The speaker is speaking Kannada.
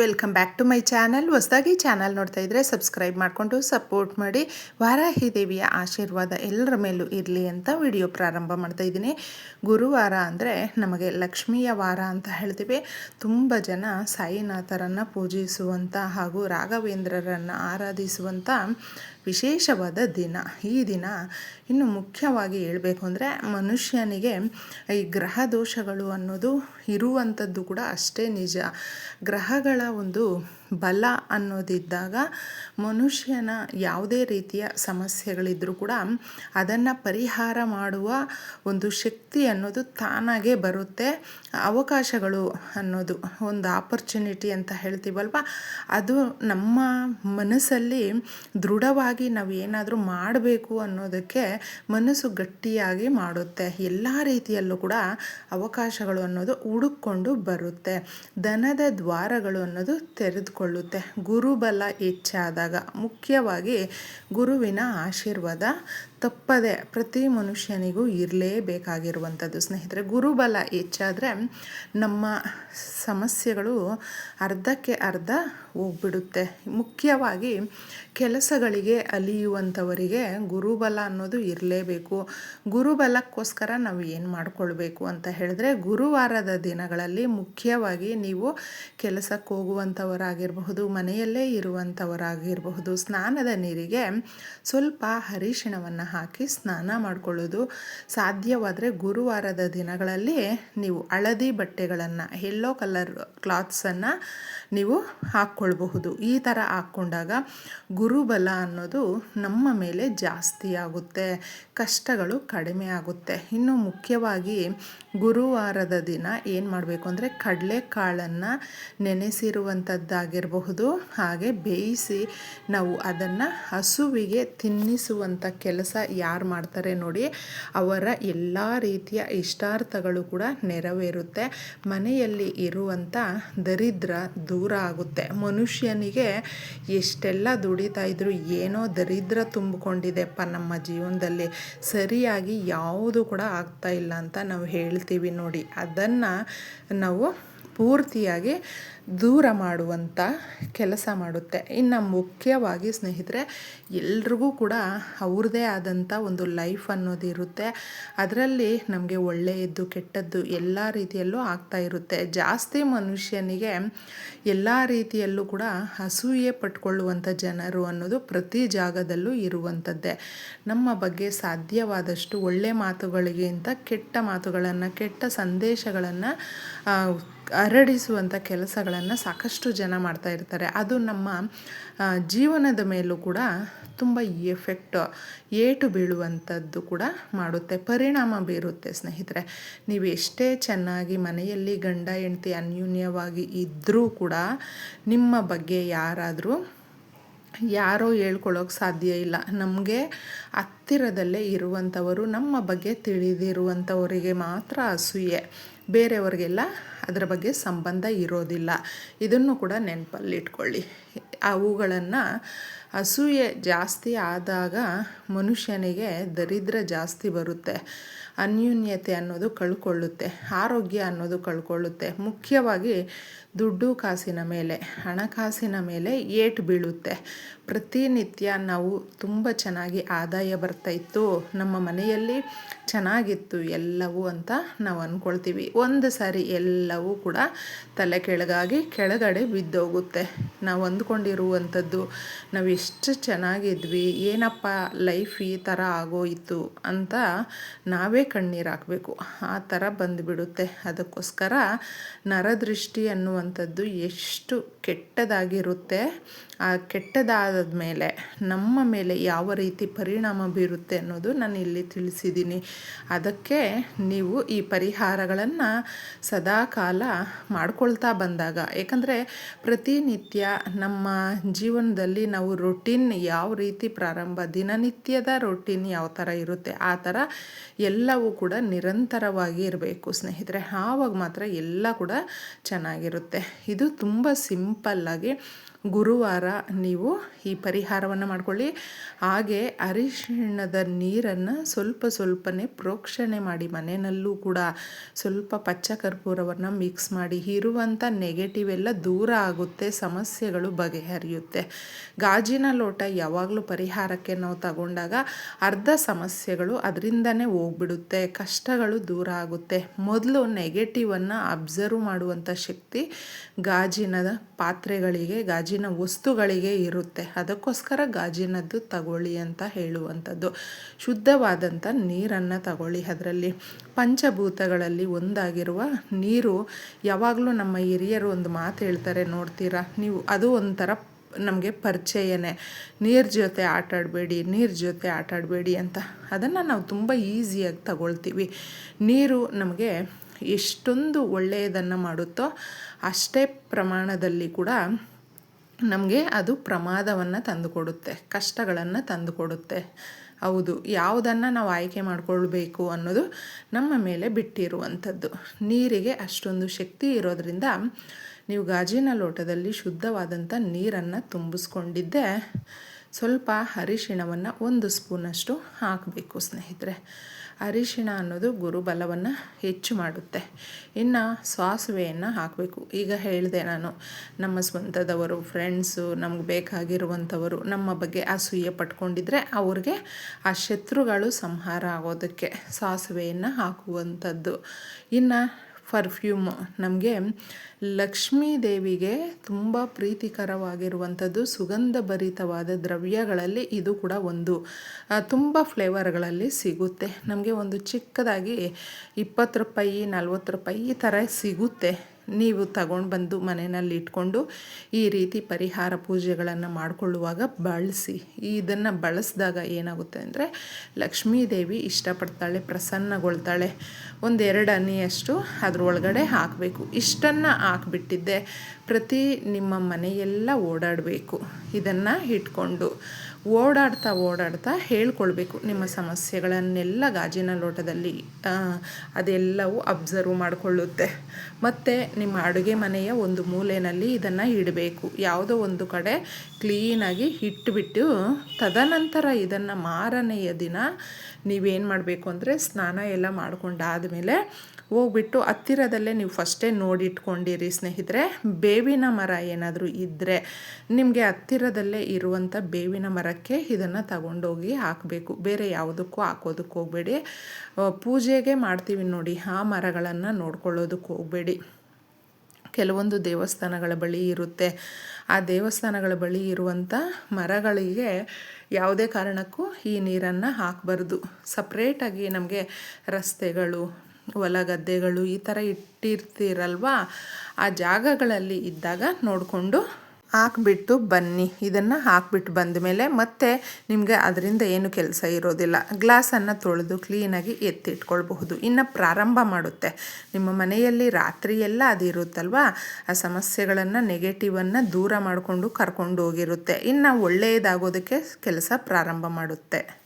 Welcome back to my channel. ಹೊಸದಾಗಿ ಚಾನಲ್ ನೋಡ್ತಾ ಇದ್ದರೆ ಸಬ್ಸ್ಕ್ರೈಬ್ ಮಾಡಿಕೊಂಡು ಸಪೋರ್ಟ್ ಮಾಡಿ. ವಾರಾಹಿ ದೇವಿಯ ಆಶೀರ್ವಾದ ಎಲ್ಲರ ಮೇಲೂ ಇರಲಿ ಅಂತ ವಿಡಿಯೋ ಪ್ರಾರಂಭ ಮಾಡ್ತಾ ಇದ್ದೀನಿ. ಗುರುವಾರ ಅಂದರೆ ನಮಗೆ ಲಕ್ಷ್ಮಿಯ ವಾರ ಅಂತ ಹೇಳ್ತೀವಿ. ತುಂಬ ಜನ ಸಾಯಿನಾಥರನ್ನು ಪೂಜಿಸುವಂಥ ಹಾಗೂ ರಾಘವೇಂದ್ರರನ್ನು ಆರಾಧಿಸುವಂಥ ವಿಶೇಷವಾದ ದಿನ. ಈ ದಿನ ಇನ್ನು ಮುಖ್ಯವಾಗಿ ಹೇಳಬೇಕು ಅಂದರೆ ಮನುಷ್ಯನಿಗೆ ಈ ಗ್ರಹ ದೋಷಗಳು ಅನ್ನೋದು ಇರುವಂಥದ್ದು ಕೂಡ ಅಷ್ಟೇ ನಿಜ. ಗ್ರಹಗಳ ಒಂದು ಬಲ ಅನ್ನೋದಿದ್ದಾಗ ಮನುಷ್ಯನ ಯಾವುದೇ ರೀತಿಯ ಸಮಸ್ಯೆಗಳಿದ್ದರೂ ಕೂಡ ಅದನ್ನು ಪರಿಹಾರ ಮಾಡುವ ಒಂದು ಶಕ್ತಿ ಅನ್ನೋದು ತಾನಾಗೇ ಬರುತ್ತೆ. ಅವಕಾಶಗಳು ಅನ್ನೋದು ಒಂದು ಆಪರ್ಚುನಿಟಿ ಅಂತ ಹೇಳ್ತೀವಲ್ವ? ಅದು ನಮ್ಮ ಮನಸ್ಸಲ್ಲಿ ದೃಢವಾಗಿ ನಾವು ಏನಾದರೂ ಮಾಡಬೇಕು ಅನ್ನೋದಕ್ಕೆ ಮನಸ್ಸು ಗಟ್ಟಿಯಾಗಿ ಮಾಡುತ್ತೆ. ಎಲ್ಲ ರೀತಿಯಲ್ಲೂ ಕೂಡ ಅವಕಾಶಗಳು ಅನ್ನೋದು ಹುಡುಕೊಂಡು ಬರುತ್ತೆ. ದನದ ದ್ವಾರಗಳು ಅನ್ನೋದು ತೆರೆದುಕೊಳ್ಳುತ್ತೆ. ಗುರುಬಲ ಹೆಚ್ಚಾದಾಗ ಮುಖ್ಯವಾಗಿ ಗುರುವಿನ ಆಶೀರ್ವಾದ ತಪ್ಪದೆ ಪ್ರತಿ ಮನುಷ್ಯನಿಗೂ ಇರಲೇಬೇಕಾಗಿರುವಂಥದ್ದು. ಸ್ನೇಹಿತರೆ, ಗುರುಬಲ ಹೆಚ್ಚಾದರೆ ನಮ್ಮ ಸಮಸ್ಯೆಗಳು ಅರ್ಧಕ್ಕೆ ಅರ್ಧ ಹೋಗ್ಬಿಡುತ್ತೆ. ಮುಖ್ಯವಾಗಿ ಕೆಲಸಗಳಿಗೆ ಅಲಿಯುವಂಥವರಿಗೆ ಗುರುಬಲ ಅನ್ನೋದು ಇರಲೇಬೇಕು. ಗುರುಬಲಕ್ಕೋಸ್ಕರ ನಾವು ಏನು ಮಾಡಿಕೊಳ್ಬೇಕು ಅಂತ ಹೇಳಿದ್ರೆ, ಗುರುವಾರದ ದಿನಗಳಲ್ಲಿ ಮುಖ್ಯವಾಗಿ ನೀವು ಕೆಲಸಕ್ಕೆ ಹೋಗುವಂಥವರಾಗಿರಬಹುದು, ಮನೆಯಲ್ಲೇ ಇರುವಂಥವರಾಗಿರಬಹುದು. ಸ್ನಾನದ ನೀರಿಗೆ ಸ್ವಲ್ಪ ಅರಿಶಿಣವನ್ನು ಹಾಕಿ ಸ್ನಾನ ಮಾಡಿಕೊಳ್ಳೋದು ಸಾಧ್ಯವಾದರೆ ಗುರುವಾರದ ದಿನಗಳಲ್ಲಿ ನೀವು ಹಳದಿ ಬಟ್ಟೆಗಳನ್ನು ಎಲ್ಲೋ ಕಲರ್ ಕ್ಲಾತ್ಸನ್ನು ನೀವು ಹಾಕ್ಕೊಳ್ಬಹುದು. ಈ ಥರ ಹಾಕ್ಕೊಂಡಾಗ ಗುರುಬಲ ಅನ್ನೋದು ನಮ್ಮ ಮೇಲೆ ಜಾಸ್ತಿ ಆಗುತ್ತೆ. ಕಷ್ಟಗಳು ಕಡಿಮೆ ಆಗುತ್ತೆ. ಇನ್ನು ಮುಖ್ಯವಾಗಿ ಗುರುವಾರದ ದಿನ ಏನು ಮಾಡಬೇಕು ಅಂದರೆ ಕಡಲೆಕಾಳನ್ನು ನೆನೆಸಿರುವಂಥದ್ದಾಗಿರಬಹುದು ಹಾಗೆ ಬೇಯಿಸಿ ನಾವು ಅದನ್ನು ಹಸುವಿಗೆ ತಿನ್ನಿಸುವಂಥ ಕೆಲಸ ಯಾರು ಮಾಡ್ತಾರೆ ನೋಡಿ, ಅವರ ಎಲ್ಲ ರೀತಿಯ ಇಷ್ಟಾರ್ಥಗಳು ಕೂಡ ನೆರವೇರುತ್ತೆ. ಮನೆಯಲ್ಲಿ ಇರುವಂಥ ದರಿದ್ರ ದೂರ ಆಗುತ್ತೆ. ಮನುಷ್ಯನಿಗೆ ಎಷ್ಟೆಲ್ಲ ದುಡಿತಾ ಇದ್ರು ಏನೋ ದರಿದ್ರ ತುಂಬಿಕೊಂಡಿದೆಪ್ಪ ನಮ್ಮ ಜೀವನದಲ್ಲಿ. ಸರಿಯಾಗಿ ಯಾವುದು ಕೂಡ ಆಗ್ತಾ ಇಲ್ಲ ಅಂತ ನಾವು ಹೇಳ್ತೀವಿ ನೋಡಿ. ಅದನ್ನು ನಾವು ಪೂರ್ತಿಯಾಗಿ ದೂರ ಮಾಡುವಂಥ ಕೆಲಸ ಮಾಡುತ್ತೆ. ಇನ್ನು ಮುಖ್ಯವಾಗಿ ಸ್ನೇಹಿತರೆ, ಎಲ್ರಿಗೂ ಕೂಡ ಅವ್ರದ್ದೇ ಆದಂಥ ಒಂದು ಲೈಫ್ ಅನ್ನೋದು ಇರುತ್ತೆ. ಅದರಲ್ಲಿ ನಮಗೆ ಒಳ್ಳೆಯದ್ದು, ಕೆಟ್ಟದ್ದು ಎಲ್ಲ ರೀತಿಯಲ್ಲೂ ಆಗ್ತಾ ಇರುತ್ತೆ. ಜಾಸ್ತಿ ಮನುಷ್ಯನಿಗೆ ಎಲ್ಲ ರೀತಿಯಲ್ಲೂ ಕೂಡ ಅಸೂಯೆ ಪಟ್ಕೊಳ್ಳುವಂಥ ಜನರು ಅನ್ನೋದು ಪ್ರತಿ ಜಾಗದಲ್ಲೂ ಇರುವಂಥದ್ದೇ ನಮ್ಮ ಬಗ್ಗೆ ಸಾಧ್ಯವಾದಷ್ಟು ಒಳ್ಳೆ ಮಾತುಗಳಿಗಿಂತ ಕೆಟ್ಟ ಮಾತುಗಳನ್ನು, ಕೆಟ್ಟ ಸಂದೇಶಗಳನ್ನು ಹರಡಿಸುವಂಥ ಕೆಲಸಗಳನ್ನು ಸಾಕಷ್ಟು ಜನ ಮಾಡ್ತಾ ಇರ್ತಾರೆ. ಅದು ನಮ್ಮ ಜೀವನದ ಮೇಲೂ ಕೂಡ ತುಂಬ ಎಫೆಕ್ಟ್ ಏಟು ಬೀಳುವಂಥದ್ದು ಕೂಡ ಮಾಡುತ್ತೆ. ಪರಿಣಾಮ ಬೀರುತ್ತೆ ಸ್ನೇಹಿತರೆ. ನೀವು ಎಷ್ಟೇ ಚೆನ್ನಾಗಿ ಮನೆಯಲ್ಲಿ ಗಂಡ, ಹೆಂಡತಿ ಅನ್ಯೂನ್ಯವಾಗಿ ಇದ್ದರೂ ಕೂಡ ನಿಮ್ಮ ಬಗ್ಗೆ ಯಾರಾದರೂ ಯಾರೋ ಹೇಳ್ಕೊಳ್ಳೋಕೆ ಸಾಧ್ಯ ಇಲ್ಲ. ನಮಗೆ ಹತ್ತಿರದಲ್ಲೇ ಇರುವಂಥವರು ನಮ್ಮ ಬಗ್ಗೆ ತಿಳಿದಿರುವಂಥವರಿಗೆ ಮಾತ್ರ ಅಸೂಯೆ. ಬೇರೆಯವ್ರಿಗೆಲ್ಲ ಅದರ ಬಗ್ಗೆ ಸಂಬಂಧ ಇರೋದಿಲ್ಲ. ಇದನ್ನು ಕೂಡ ನೆನಪಲ್ಲಿಟ್ಕೊಳ್ಳಿ. ಅವುಗಳನ್ನು ಅಸೂಯೆ ಜಾಸ್ತಿ ಆದಾಗ ಮನುಷ್ಯನಿಗೆ ದರಿದ್ರ ಜಾಸ್ತಿ ಬರುತ್ತೆ. ಅನ್ಯೂನ್ಯತೆ ಅನ್ನೋದು ಕಳ್ಕೊಳ್ಳುತ್ತೆ, ಆರೋಗ್ಯ ಅನ್ನೋದು ಕಳ್ಕೊಳ್ಳುತ್ತೆ. ಮುಖ್ಯವಾಗಿ ದುಡ್ಡು ಕಾಸಿನ ಮೇಲೆ, ಹಣಕಾಸಿನ ಮೇಲೆ ಏಟು ಬೀಳುತ್ತೆ. ಪ್ರತಿನಿತ್ಯ ನಾವು ತುಂಬ ಚೆನ್ನಾಗಿ ಆದಾಯ ಬರ್ತಾಯಿತ್ತು ನಮ್ಮ ಮನೆಯಲ್ಲಿ ಚೆನ್ನಾಗಿತ್ತು ಎಲ್ಲವೂ ಅಂತ ನಾವು ಅಂದ್ಕೊಳ್ತೀವಿ ಒಂದು ಸಾರಿ ಎಲ್ಲವೂ ಕೂಡ ತಲೆ ಕೆಳಗಾಗಿ ಕೆಳಗಡೆ ಬಿದ್ದೋಗುತ್ತೆ. ನಾವು ಅಂದ್ಕೊಂಡಿರುವಂಥದ್ದು, ನಾವು ಎಷ್ಟು ಚೆನ್ನಾಗಿದ್ವಿ, ಏನಪ್ಪ ಲೈಫ್ ಈ ಥರ ಆಗೋಯಿತು ಅಂತ ನಾವೇ ಕಣ್ಣೀರು ಹಾಕಬೇಕು. ಆ ಥರ ಬಂದುಬಿಡುತ್ತೆ. ಅದಕ್ಕೋಸ್ಕರ ನರದೃಷ್ಟಿ ಅನ್ನುವಂಥದ್ದು ಎಷ್ಟು ಕೆಟ್ಟದಾಗಿರುತ್ತೆ. ಆ ಕೆಟ್ಟದಾದ ಮೇಲೆ, ನಮ್ಮ ಮೇಲೆ ಯಾವ ರೀತಿ ಪರಿಣಾಮ ಬೀರುತ್ತೆ ಅನ್ನೋದು ನಾನು ಇಲ್ಲಿ ತಿಳಿಸಿದ್ದೀನಿ ಅದಕ್ಕೆ ನೀವು ಈ ಪರಿಹಾರಗಳನ್ನು ಸದಾ ಕಾಲ ಮಾಡ್ಕೊಳ್ತಾ ಬಂದಾಗ, ಏಕೆಂದರೆ ಪ್ರತಿನಿತ್ಯ ನಮ್ಮ ಜೀವನದಲ್ಲಿ ನಾವು ರೊಟೀನ್ ಯಾವ ರೀತಿ ಪ್ರಾರಂಭ, ದಿನನಿತ್ಯದ ರೊಟೀನ್ ಯಾವ ಥರ ಇರುತ್ತೆ, ಆ ಥರ ಎಲ್ಲವೂ ಕೂಡ ನಿರಂತರವಾಗಿ ಇರಬೇಕು ಸ್ನೇಹಿತರೆ. ಆವಾಗ ಮಾತ್ರ ಎಲ್ಲ ಕೂಡ ಚೆನ್ನಾಗಿರುತ್ತೆ. ಇದು ತುಂಬ ಸಿಂಪಲ್ಲಾಗಿ ಗುರುವಾರ ನೀವು ಈ ಪರಿಹಾರವನ್ನು ಮಾಡ್ಕೊಳ್ಳಿ. ಹಾಗೆ ಅರಿಶಿಣದ ನೀರನ್ನು ಸ್ವಲ್ಪ ಸ್ವಲ್ಪನೇ ಪ್ರೋಕ್ಷಣೆ ಮಾಡಿ, ಮನೆಯಲ್ಲೂ ಕೂಡ ಸ್ವಲ್ಪ ಪಚ್ಚ ಕರ್ಪೂರವನ್ನು ಮಿಕ್ಸ್ ಮಾಡಿ ಇರುವಂಥ ನೆಗೆಟಿವ್ ಎಲ್ಲ ದೂರ ಆಗುತ್ತೆ, ಸಮಸ್ಯೆಗಳು ಬಗೆಹರಿಯುತ್ತೆ. ಗಾಜಿನ ಲೋಟ ಯಾವಾಗಲೂ ಪರಿಹಾರಕ್ಕೆ ನಾವು ತಗೊಂಡಾಗ ಅರ್ಧ ಸಮಸ್ಯೆಗಳು ಅದರಿಂದನೇ ಹೋಗ್ಬಿಡುತ್ತೆ, ಕಷ್ಟಗಳು ದೂರ ಆಗುತ್ತೆ. ಮೊದಲು ನೆಗೆಟಿವನ್ನು ಅಬ್ಸರ್ವ್ ಮಾಡುವಂಥ ಶಕ್ತಿ ಗಾಜಿನ ಪಾತ್ರೆಗಳಿಗೆ, ಗಾಜಿನ ವಸ್ತುಗಳಿಗೆ ಇರುತ್ತೆ. ಅದಕ್ಕೋಸ್ಕರ ಗಾಜಿನದ್ದು ತಗೊಳ್ಳಿ ಅಂತ ಹೇಳುವಂಥದ್ದು. ಶುದ್ಧವಾದಂಥ ನೀರನ್ನು ತಗೊಳ್ಳಿ ಅದರಲ್ಲಿ. ಪಂಚಭೂತಗಳಲ್ಲಿ ಒಂದಾಗಿರುವ ನೀರು, ಯಾವಾಗಲೂ ನಮ್ಮ ಹಿರಿಯರು ಒಂದು ಮಾತು ಹೇಳ್ತಾರೆ ನೋಡ್ತೀರಾ? ನೀವು ಅದು ಒಂಥರ ನಮಗೆ ಪರಿಚಯನೇ. ನೀರು ಜೊತೆ ಆಟ ಆಡಬೇಡಿ ನೀರು ಜೊತೆ ಆಟ ಆಡಬೇಡಿ ಅಂತ. ಅದನ್ನು ನಾವು ತುಂಬ ಈಸಿಯಾಗಿ ತಗೊಳ್ತೀವಿ. ನೀರು ನಮಗೆ ಎಷ್ಟೊಂದು ಒಳ್ಳೆಯದನ್ನು ಮಾಡುತ್ತೋ ಅಷ್ಟೇ ಪ್ರಮಾಣದಲ್ಲಿ ಕೂಡ ನಮಗೆ ಅದು ಪ್ರಮಾದವನ್ನು ತಂದುಕೊಡುತ್ತೆ, ಕಷ್ಟಗಳನ್ನು ತಂದುಕೊಡುತ್ತೆ. ಹೌದು, ಯಾವುದನ್ನು ನಾವು ಆಯ್ಕೆ ಮಾಡಿಕೊಳ್ಬೇಕು ಅನ್ನೋದು ನಮ್ಮ ಮೇಲೆ ಬಿಟ್ಟಿರುವಂಥದ್ದು. ನೀರಿಗೆ ಅಷ್ಟೊಂದು ಶಕ್ತಿ ಇರೋದರಿಂದ ನೀವು ಗಾಜಿನ ಲೋಟದಲ್ಲಿ ಶುದ್ಧವಾದಂಥ ನೀರನ್ನು ತುಂಬಿಸ್ಕೊಂಡಿದ್ದೆ, ಸ್ವಲ್ಪ ಅರಿಶಿಣವನ್ನು ಒಂದು ಸ್ಪೂನಷ್ಟು ಹಾಕಬೇಕು ಸ್ನೇಹಿತರೆ. ಅರಿಶಿಣ ಅನ್ನೋದು ಗುರುಬಲವನ್ನು ಹೆಚ್ಚು ಮಾಡುತ್ತೆ. ಇನ್ನು ಸಾಸಿವೆಯನ್ನು ಹಾಕಬೇಕು. ಈಗ ಹೇಳಿದೆ ನಾನು, ನಮ್ಮ ಸ್ವಂತದವರು ಫ್ರೆಂಡ್ಸು ನಮ್ಗೆ ಬೇಕಾಗಿರುವಂಥವರು, ನಮ್ಮ ಬಗ್ಗೆ ಅಸೂಯೆ ಪಟ್ಕೊಂಡಿದ್ರೆ ಅವ್ರಿಗೆ ಆ ಶತ್ರುಗಳು ಸಂಹಾರ ಆಗೋದಕ್ಕೆ ಸಾಸಿವೆಯನ್ನು ಹಾಕುವಂಥದ್ದು. ಇನ್ನು ಪರ್ಫ್ಯೂಮ್ ನಮಗೆ ಲಕ್ಷ್ಮೀ ದೇವಿಗೆ ತುಂಬ ಪ್ರೀತಿಕರವಾಗಿರುವಂಥದ್ದು ಸುಗಂಧ ಭರಿತವಾದ ದ್ರವ್ಯಗಳಲ್ಲಿ ಇದು ಕೂಡ ಒಂದು. ತುಂಬ ಫ್ಲೇವರ್ಗಳಲ್ಲಿ ಸಿಗುತ್ತೆ. ನಮಗೆ ಒಂದು ಚಿಕ್ಕದಾಗಿ ಇಪ್ಪತ್ತು ರೂಪಾಯಿ, ನಲ್ವತ್ತು ರೂಪಾಯಿ ಈ ಥರ ಸಿಗುತ್ತೆ. ನೀವು ತಗೊಂಡು ಬಂದು ಮನೆಯಲ್ಲಿ ಇಟ್ಕೊಂಡು ಈ ರೀತಿ ಪರಿಹಾರ ಪೂಜೆಗಳನ್ನು ಮಾಡಿಕೊಳ್ಳುವಾಗ ಬಳಸಿ. ಇದನ್ನು ಬಳಸಿದಾಗ ಏನಾಗುತ್ತೆ ಅಂದರೆ ಲಕ್ಷ್ಮೀದೇವಿ ಇಷ್ಟಪಡ್ತಾಳೆ, ಪ್ರಸನ್ನಗೊಳ್ತಾಳೆ. ಒಂದೆರಡು ಅನಿಯಷ್ಟು ಅದರೊಳಗಡೆ ಹಾಕಬೇಕು. ಇಷ್ಟನ್ನು ಹಾಕ್ಬಿಟ್ಟಿದ್ದೆ ಪ್ರತಿ ನಿಮ್ಮ ಮನೆಯೆಲ್ಲ ಓಡಾಡಬೇಕು. ಇದನ್ನು ಇಟ್ಕೊಂಡು ಓಡಾಡ್ತಾ ಓಡಾಡ್ತಾ ಹೇಳ್ಕೊಳ್ಬೇಕು. ನಿಮ್ಮ ಸಮಸ್ಯೆಗಳನ್ನೆಲ್ಲ ಗಾಜಿನ ಲೋಟದಲ್ಲಿ ಅದೆಲ್ಲವೂ ಅಬ್ಸರ್ವ್ ಮಾಡಿಕೊಳ್ಳುತ್ತೆ. ಮತ್ತು ನಿಮ್ಮ ಅಡುಗೆ ಮನೆಯ ಒಂದು ಮೂಲೆಯಲ್ಲಿ ಇದನ್ನು ಇಡಬೇಕು. ಯಾವುದೋ ಒಂದು ಕಡೆ ಕ್ಲೀನಾಗಿ ಇಟ್ಟುಬಿಟ್ಟು ತದನಂತರ ಇದನ್ನು ಮಾರನೆಯ ದಿನ ನೀವೇನು ಮಾಡಬೇಕು ಅಂದರೆ ಸ್ನಾನ ಎಲ್ಲ ಮಾಡಿಕೊಂಡಾದಮೇಲೆ ಹೋಗ್ಬಿಟ್ಟು ಹತ್ತಿರದಲ್ಲೇ ನೀವು ಫಸ್ಟೇ ನೋಡಿಟ್ಕೊಂಡಿರಿ ಸ್ನೇಹಿತರೆ, ಬೇವಿನ ಮರ ಏನಾದರೂ ಇದ್ದರೆ ನಿಮಗೆ ಹತ್ತಿರದಲ್ಲೇ ಇರುವಂಥ ಬೇವಿನ ಮರಕ್ಕೆ ಇದನ್ನು ತಗೊಂಡೋಗಿ ಹಾಕಬೇಕು. ಬೇರೆ ಯಾವುದಕ್ಕೂ ಹಾಕೋದಕ್ಕೆ ಹೋಗಬೇಡಿ. ಪೂಜೆಗೆ ಮಾಡ್ತೀವಿ ನೋಡಿ, ಆ ಮರಗಳನ್ನು ನೋಡ್ಕೊಳ್ಳೋದಕ್ಕೆ ಹೋಗಬೇಡಿ. ಕೆಲವೊಂದು ದೇವಸ್ಥಾನಗಳ ಬಳಿ ಇರುತ್ತೆ. ಆ ದೇವಸ್ಥಾನಗಳ ಬಳಿ ಇರುವಂಥ ಮರಗಳಿಗೆ ಯಾವುದೇ ಕಾರಣಕ್ಕೂ ಈ ನೀರನ್ನು ಹಾಕಬಾರ್ದು. ಸಪ್ರೇಟಾಗಿ ನಮಗೆ ರಸ್ತೆಗಳು ಹೊಲ ಗದ್ದೆಗಳು ಈ ಥರ ಇಟ್ಟಿರ್ತೀರಲ್ವ? ಆ ಜಾಗಗಳಲ್ಲಿ ಇದ್ದಾಗ ನೋಡಿಕೊಂಡು ಹಾಕ್ಬಿಟ್ಟು ಬನ್ನಿ. ಇದನ್ನು ಹಾಕ್ಬಿಟ್ಟು ಬಂದ ಮೇಲೆ ಮತ್ತೆ ನಿಮಗೆ ಅದರಿಂದ ಏನು ಕೆಲಸ ಇರೋದಿಲ್ಲ. ಗ್ಲಾಸನ್ನು ತೊಳೆದು ಕ್ಲೀನಾಗಿ ಎತ್ತಿಟ್ಕೊಳ್ಬಹುದು. ಇನ್ನು ಪ್ರಾರಂಭ ಮಾಡುತ್ತೆ. ನಿಮ್ಮ ಮನೆಯಲ್ಲಿ ರಾತ್ರಿ ಎಲ್ಲ ಇರುತ್ತಲ್ವಾ? ಆ ಸಮಸ್ಯೆಗಳನ್ನು ನೆಗೆಟಿವನ್ನು ದೂರ ಮಾಡಿಕೊಂಡು ಕರ್ಕೊಂಡು ಹೋಗಿರುತ್ತೆ. ಇನ್ನು ಒಳ್ಳೆಯದಾಗೋದಕ್ಕೆ ಕೆಲಸ ಪ್ರಾರಂಭ ಮಾಡುತ್ತೆ.